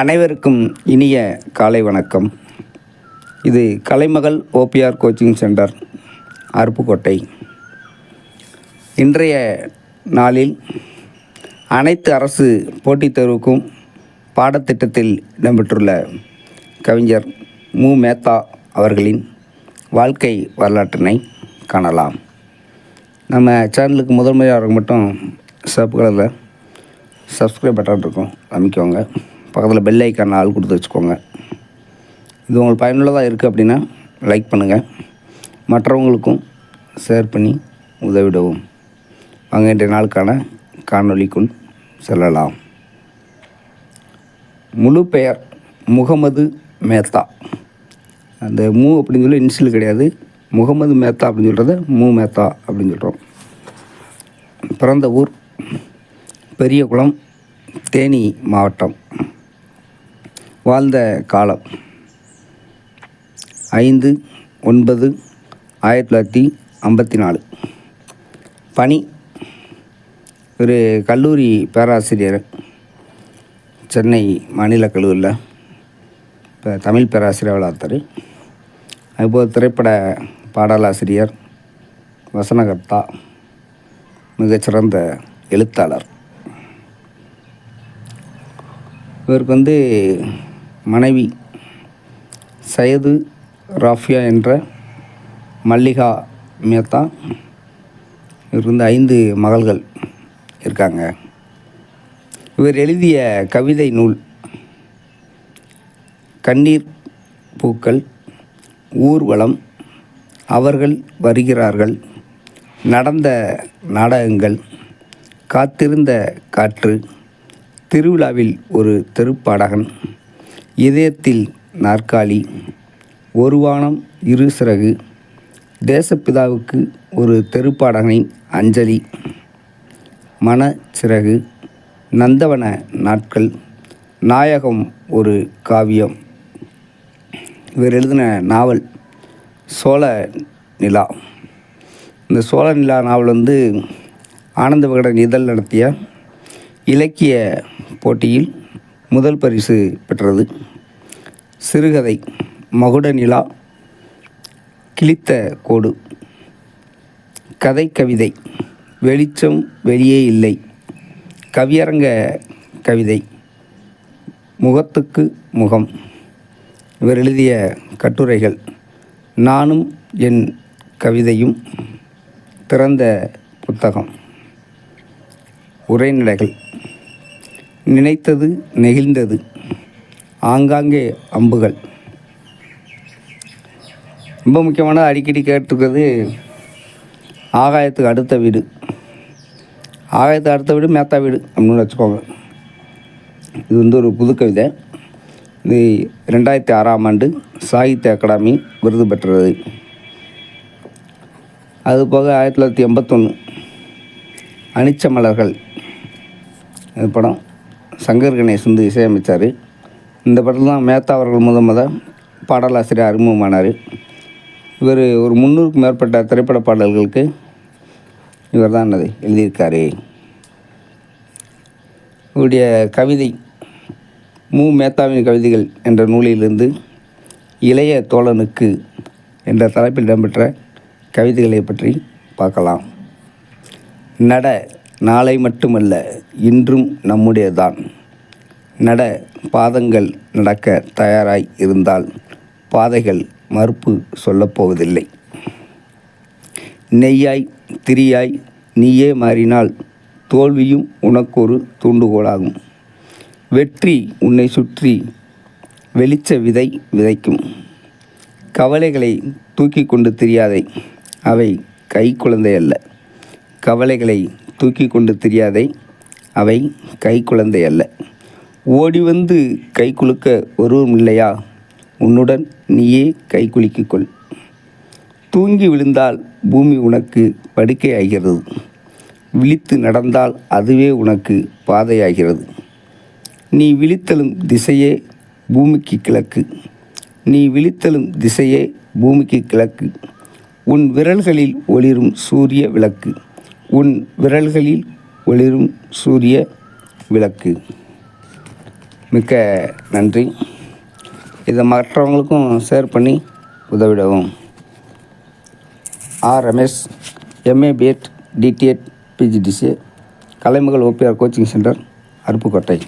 அனைவருக்கும் இனிய காலை வணக்கம். இது Kalaimagal OPR coaching centre Aruppukkottai. இன்றைய நாளில் அனைத்து அரசு போட்டித் தேர்வுக்கும் பாடத்திட்டத்தில் இடம்பெற்றுள்ள கவிஞர் மு. மேத்தா அவர்களின் வாழ்க்கை வரலாற்றினை காணலாம். நம்ம சேனலுக்கு முதன்மையாக மட்டும் சிவப்பு கலரில் சப்ஸ்கிரைப் பட்டன் இருக்கும். அமைக்கோங்க பக்கத்தில் பெல் ஐக்கான் ஆள் கொடுத்து வச்சுக்கோங்க. இது உங்களுக்கு பயனுள்ளதாக இருக்குது அப்படின்னா லைக் பண்ணுங்கள் மற்றவங்களுக்கும் ஷேர் பண்ணி உதவிடவும். வாங்க இன்றைய நாளுக்கான காணொலிக்குள் செல்லலாம். முழு பெயர் முகமது மேத்தா. அந்த மூ அப்படின்னு சொல்லி இன்சியல் கிடையாது. முகமது மேத்தா அப்படின்னு சொல்கிறத மூ மேத்தா அப்படின்னு சொல்கிறோம் பிறந்த ஊர் பெரியகுளம் தேனி மாவட்டம். வாழ்ந்த காலம். ஐந்து ஒன்பது ஆயிரத்தி தொள்ளாயிரத்தி ஐம்பத்தி நாலு பணி. ஒரு கல்லூரி பேராசிரியர். சென்னை மாநில கல்லூரியில். இப்போ தமிழ் பேராசிரியர் வளர்த்தார். அதுபோல் திரைப்பட பாடலாசிரியர் வசனகர்த்தா மிகச்சிறந்த எழுத்தாளர். இவருக்கு வந்து மனைவி சையது ராஃபியா என்ற மல்லிகா மேத்தா. இவருக்கு ஐந்து மகள்கள் இருக்காங்க. இவர் எழுதிய கவிதை நூல் கண்ணீர் பூக்கள் ஊர்வலம் அவர்கள் வருகிறார்கள் நடந்த நாடகங்கள் காத்திருந்த காற்று திருவிழாவில் ஒரு தெருப்பாடகன் இதயத்தில் நாற்காலி ஒரு வானம் இரு சிறகு தேசப்பிதாவுக்கு ஒரு தெருப்பாடகனின் அஞ்சலி மனச்சிறகு நந்தவன நாட்கள் நாயகம் ஒரு காவியம். இவர் எழுதின நாவல் சோழ நிலா. இந்த சோழ நிலா நாவல் வந்து ஆனந்த விகடன் இதழ் நடத்திய இலக்கிய போட்டியில் முதல் பரிசு பெற்றது. சிறுகதை மகுட நிலா கிழித்த கோடு. கதை கவிதை வெளிச்சம் வெளியே இல்லை. கவியரங்க கவிதை முகத்துக்கு முகம். இவர் எழுதிய கட்டுரைகள் நானும் என் கவிதையும் திறந்த புத்தகம். உரைநடைகள். நினைத்தது நெகிழ்ந்தது. ஆங்காங்கே அம்புகள். ரொம்ப முக்கியமான அடிக்கடி கேட்டிருக்கிறது ஆகாயத்துக்கு அடுத்த வீடு. ஆகாயத்துக்கு அடுத்த வீடு மேத்தா வீடு அப்படின்னு வச்சுக்கோங்க. இது வந்து ஒரு புது கவிதை. இது ரெண்டாயிரத்தி ஆறாம் ஆண்டு சாகித்ய அகாடமி விருது பெற்றது. அது போக ஆயிரத்தி தொள்ளாயிரத்தி எண்பத்தொன்று அனிச்ச மலர்கள் படம். சங்கர் கணேஷ் வந்து இசையமைச்சார். இந்த படத்தில் தான் மேத்தா அவர்கள் முத முத பாடலாசிரியர் அறிமுகமானார். இவர் ஒரு முந்நூறுக்கும் மேற்பட்ட திரைப்பட பாடல்களுக்கு இவர் தான் என்னது எழுதியிருக்காரு. இவருடைய கவிதை மு. மேத்தாவின் கவிதைகள் என்ற நூலிலிருந்து இளைய தோழனுக்கு என்ற தலைப்பில் இடம்பெற்ற கவிதைகளை பற்றி பார்க்கலாம். நட நாளை மட்டுமல்ல இன்றும் நம்முடையதான் நட பாதங்கள் நடக்க தயாராய் இருந்தால் பாதைகள் மறுப்பு சொல்லப்போவதில்லை நெய்யாய் திரியாய் நீயே மாறினால் தோல்வியும் உனக்கொரு தூண்டுகோலாகும். வெற்றி உன்னை சுற்றி வெளிச்ச விதை விதைக்கும். கவலைகளை தூக்கி கொண்டு திரியாதை அவை கை குழந்தை அல்ல கவலைகளை தூக்கி கொண்டு தெரியாதை அவை கை குழந்தை அல்ல. ஓடி வந்து கை குலுக்க ஒருவரும் இல்லையா? உன்னுடன் நீயே கை குலுக்கிக்கொள் தூங்கி விழுந்தால் பூமி உனக்கு படுக்கை ஆகிறது. விழித்து நடந்தால் அதுவே உனக்கு பாதையாகிறது நீ விழித்தலும் திசையே பூமிக்கு கிழக்கு. நீ விழித்தலும் திசையே பூமிக்கு கிழக்கு. உன் விரல்களில் ஒளிரும் சூரிய விளக்கு. உன் விரல்களில் ஒளிரும் சூரிய விளக்கு. மிக்க நன்றி. இதை மற்றவங்களுக்கும் ஷேர் பண்ணி உதவிடவும். R. Ramesh MA BEd DTEd PGDC Kalaimagal OPR coaching centre Aruppukkottai.